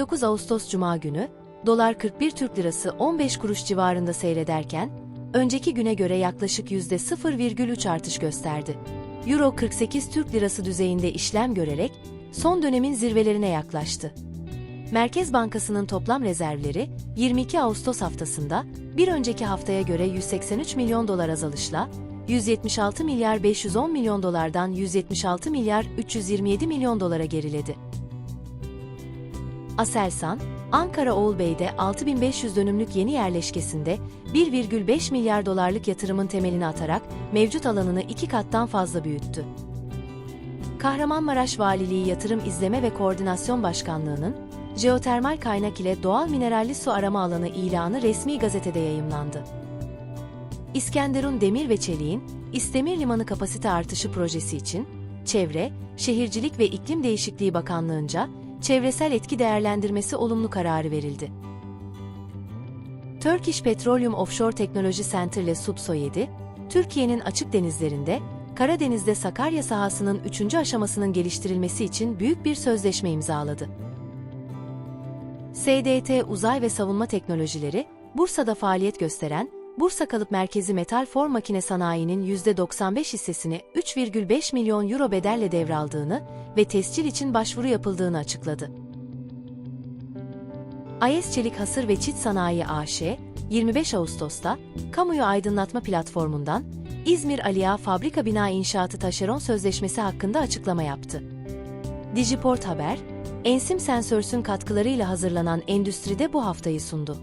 29 Ağustos Cuma günü, dolar 41 Türk Lirası 15 kuruş civarında seyrederken, önceki güne göre yaklaşık %0,3 artış gösterdi. Euro 48 Türk Lirası düzeyinde işlem görerek, son dönemin zirvelerine yaklaştı. Merkez Bankası'nın toplam rezervleri 22 Ağustos haftasında bir önceki haftaya göre 183 milyon dolar azalışla 176 milyar 510 milyon dolardan 176 milyar 327 milyon dolara geriledi. Aselsan, Ankara Oğulbey'de 6500 dönümlük yeni yerleşkesinde 1,5 milyar dolarlık yatırımın temelini atarak mevcut alanını iki kattan fazla büyüttü. Kahramanmaraş Valiliği Yatırım İzleme ve Koordinasyon Başkanlığı'nın jeotermal kaynak ile doğal mineralli su arama alanı ilanı resmi gazetede yayımlandı. İskenderun Demir ve Çelik'in İstemir Limanı kapasite artışı projesi için Çevre, Şehircilik ve İklim Değişikliği Bakanlığı'nca çevresel etki değerlendirmesi olumlu kararı verildi. Turkish Petroleum Offshore Technology Center ile Subso 7, Türkiye'nin açık denizlerinde, Karadeniz'de Sakarya sahasının 3. aşamasının geliştirilmesi için büyük bir sözleşme imzaladı. SDT Uzay ve Savunma Teknolojileri, Bursa'da faaliyet gösteren Bursa Kalıp Merkezi Metal Form Makine Sanayi'nin %95 hissesini 3,5 milyon euro bedelle devraldığını ve tescil için başvuru yapıldığını açıkladı. AES Çelik Hasır ve Çit Sanayi AŞ, 25 Ağustos'ta kamuyu aydınlatma platformundan İzmir Aliya Fabrika Bina İnşaatı Taşeron Sözleşmesi hakkında açıklama yaptı. Digiport Haber, Ensim Sensörs'ün katkılarıyla hazırlanan Endüstride bu haftayı sundu.